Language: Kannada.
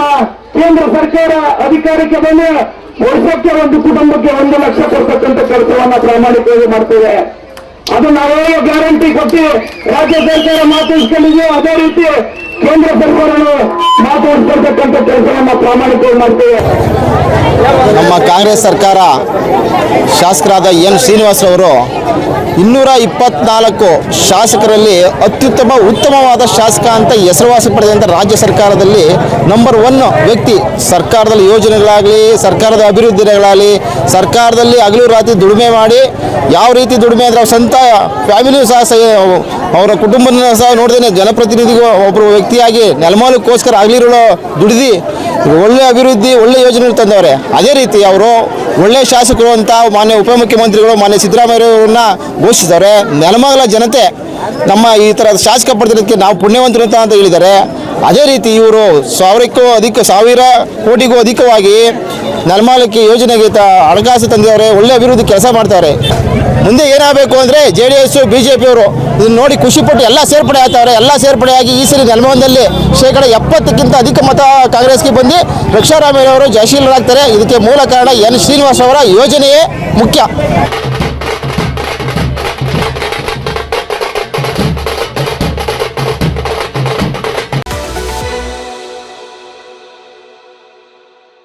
ನಮ್ಮ ಕೇಂದ್ರ ಸರ್ಕಾರ ಅಧಿಕಾರಕ್ಕೆ ಬಂದು ವರ್ಷಕ್ಕೆ ಒಂದು ಕುಟುಂಬಕ್ಕೆ ಒಂದು ಲಕ್ಷ ಕೊಡ್ತಕ್ಕಂಥ ಕೆಲಸವನ್ನ ಪ್ರಾಮಾಣಿಕವಾಗಿ ಮಾಡ್ತೇವೆ ಅದು ನಾವೇ ಗ್ಯಾರಂಟಿ ಕೊಟ್ಟು ರಾಜ್ಯ ಸರ್ಕಾರ ಮಾತಾಡ್ಸ್ಕೊಂಡಿದ್ಯೋ ಅದೇ ರೀತಿ ಕೇಂದ್ರ ಸರ್ಕಾರಗಳು ಮಾತಾಡಿಸ್ಕೊಳ್ತಕ್ಕಂಥ ಕೆಲಸವನ್ನ ಪ್ರಾಮಾಣಿಕವಾಗಿ ಮಾಡ್ತೇವೆ ನಮ್ಮ ಕಾಂಗ್ರೆಸ್ ಸರ್ಕಾರ ಶಾಸಕರಾದ ಎನ್ ಶ್ರೀನಿವಾಸರವರು ಇನ್ನೂರ ಇಪ್ಪತ್ನಾಲ್ಕು ಶಾಸಕರಲ್ಲಿ ಅತ್ಯುತ್ತಮ, ಉತ್ತಮವಾದ ಶಾಸಕ ಅಂತ ಹೆಸರುವಾಸಿ ಪಡೆದಂಥ ರಾಜ್ಯ ಸರ್ಕಾರದಲ್ಲಿ ನಂಬರ್ ಒನ್ ವ್ಯಕ್ತಿ. ಸರ್ಕಾರದಲ್ಲಿ ಯೋಜನೆಗಳಾಗಲಿ, ಸರ್ಕಾರದ ಅಭಿವೃದ್ಧಿಗಳಾಗಲಿ, ಸರ್ಕಾರದಲ್ಲಿ ಹಗಲು ರಾತ್ರಿ ದುಡಿಮೆ ಮಾಡಿ ಯಾವ ರೀತಿ ದುಡಿಮೆ ಅಂದರೆ ಅವ್ರ ಸ್ವಂತ ಫ್ಯಾಮಿಲಿಯೂ ಸಹ ಸಹ ಅವರ ಕುಟುಂಬನ ಸಹ ನೋಡಿದ್ರೆ ಜನಪ್ರತಿನಿಧಿಗೂ ಒಬ್ಬರು ವ್ಯಕ್ತಿಯಾಗಿ ನೆಲಮಾಲಕ್ಕೋಸ್ಕರ ಆಗಲಿರೋ ದುಡಿದು, ಒಳ್ಳೆ ಅಭಿವೃದ್ಧಿ, ಒಳ್ಳೆ ಯೋಜನೆ ತಂದವ್ರೆ. ಅದೇ ರೀತಿ ಅವರು ಒಳ್ಳೆ ಶಾಸಕರು ಅಂತ ಮಾನ್ಯ ಉಪಮುಖ್ಯಮಂತ್ರಿಗಳು ಮಾನ್ಯ ಸಿದ್ದರಾಮಯ್ಯವರನ್ನ ಘೋಷಿಸಿದ್ದಾರೆ. ನೆಲಮಂಗಲ ಜನತೆ ನಮ್ಮ ಈ ಥರ ಶಾಸಕ ಪಡೆದಿರೋದಕ್ಕೆ ನಾವು ಪುಣ್ಯವಂತರು ಅಂತ ಹೇಳಿದ್ದಾರೆ. ಅದೇ ರೀತಿ ಇವರು ಸಾವಿರಕ್ಕೂ ಅಧಿಕ, ಸಾವಿರ ಕೋಟಿಗೂ ಅಧಿಕವಾಗಿ ನರ್ಮಾಲಕ್ಕೆ ಯೋಜನೆಗೆ ತ ಹಣಕಾಸು ತಂದಿದ್ದಾರೆ. ಒಳ್ಳೆ ಅಭಿವೃದ್ಧಿ ಕೆಲಸ ಮಾಡ್ತಾರೆ. ಮುಂದೆ ಏನಾಗಬೇಕು ಅಂದರೆ J D S B J ಪಿಯವರು ಇದನ್ನು ನೋಡಿ ಖುಷಿಪಟ್ಟು ಎಲ್ಲ ಸೇರ್ಪಡೆ ಆಗ್ತಾವ್ರೆ ಎಲ್ಲ ಸೇರ್ಪಡೆಯಾಗಿ ಈ ಸರಿ ನೆಲಮಂಗಲದಲ್ಲಿ ಶೇಕಡ ಎಪ್ಪತ್ತಕ್ಕಿಂತ ಅಧಿಕ ಮತ ಕಾಂಗ್ರೆಸ್ಗೆ ಬಂದು ರಕ್ಷಾರಾಮಯ್ಯ ಅವರು ಜಯಶೀಲರಾಗ್ತಾರೆ. ಇದಕ್ಕೆ ಮೂಲ ಕಾರಣ ಎನ್ ಶ್ರೀನಿವಾಸ್ ಅವರ ಯೋಜನೆಯೇ ಮುಖ್ಯ.